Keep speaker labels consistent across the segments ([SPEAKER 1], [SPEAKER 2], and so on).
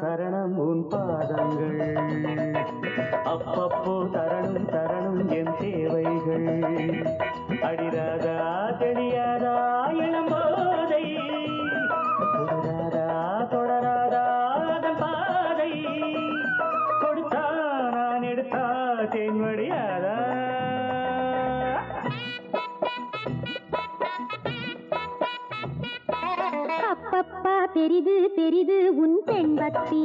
[SPEAKER 1] சரணம் உன் பாதங்கள். அப்பப்போ தரணும் தரணும் என் தேவைகள். அடிராதா தெரியாதா இளம்போதை தொடராதா தொடராதா அதன் பாதை. கொடுத்தா நான் எடுத்தா தேன் வழியாதா
[SPEAKER 2] அப்பப்பா பெரிது பெரிது உன் பெண் பக்தி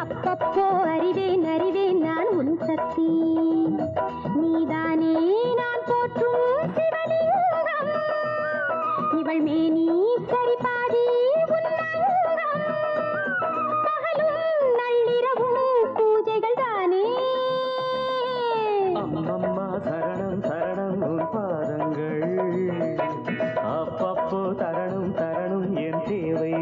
[SPEAKER 2] அப்பப்போ அறிவேன் அறிவேன் நான் உன் சக்தி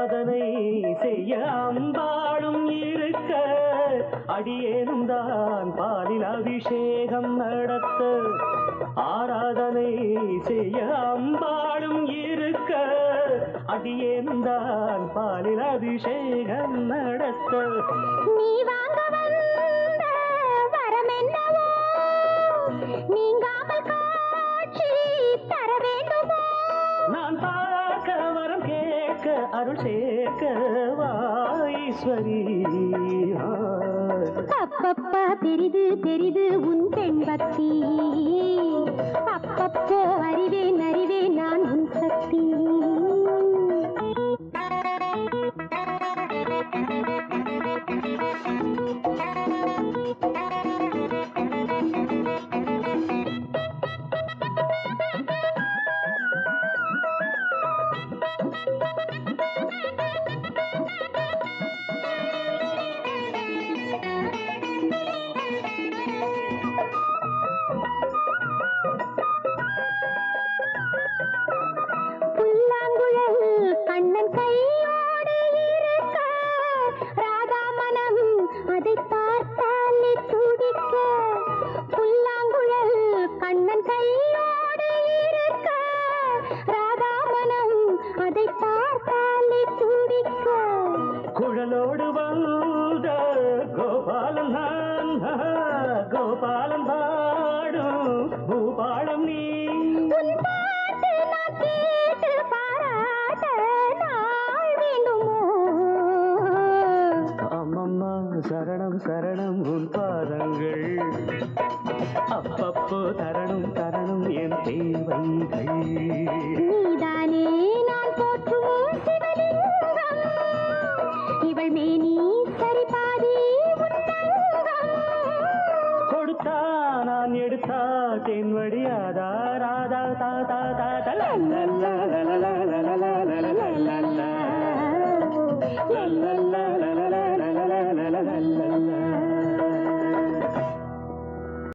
[SPEAKER 1] சாதனை செய்ய அம்பாளும் இருக்க. அடியேனும் தான் பாலில் அபிஷேகம் நடத்த. ஆராதனை செய்ய அம்பாளும் இருக்க. அடியேனும் தான் பாலில் அபிஷேகம் நடத்த.
[SPEAKER 2] நீ வாங்க வந்த வரம் நீங்காமல்
[SPEAKER 1] அருள் சேர்க்கவாஸ்வரி
[SPEAKER 2] அப்பப்பா பெரிது பெரிது உன் பெண் பக்தி அப்பப்போ கண்ணன் கையோடு இருக்க ராதா மனம் அதை பார்த்தாலே துடிக்க. புல்லாங்குழல் கண்ணன் கையோடு இருக்க ராதா மனம் அதை பார்த்தாலே துடிக்க.
[SPEAKER 1] குழலோடு வந்த கோபாலன் நான் கோபாலன் பாடும் பூபாலம் நீ.
[SPEAKER 2] பாட்டு நான்
[SPEAKER 1] தரணும் தரணும் என் தேவைகள்
[SPEAKER 2] நீதானே நான் போற்றும் சிவலிங்கம் இவள் மேனி சரிபாதி
[SPEAKER 1] கொடுத்தா நான் எடுத்தா தென்வடி ஆதா ராதா தாதா தாதா லல்லா லல்லா லல்லா லல்லா லல்லா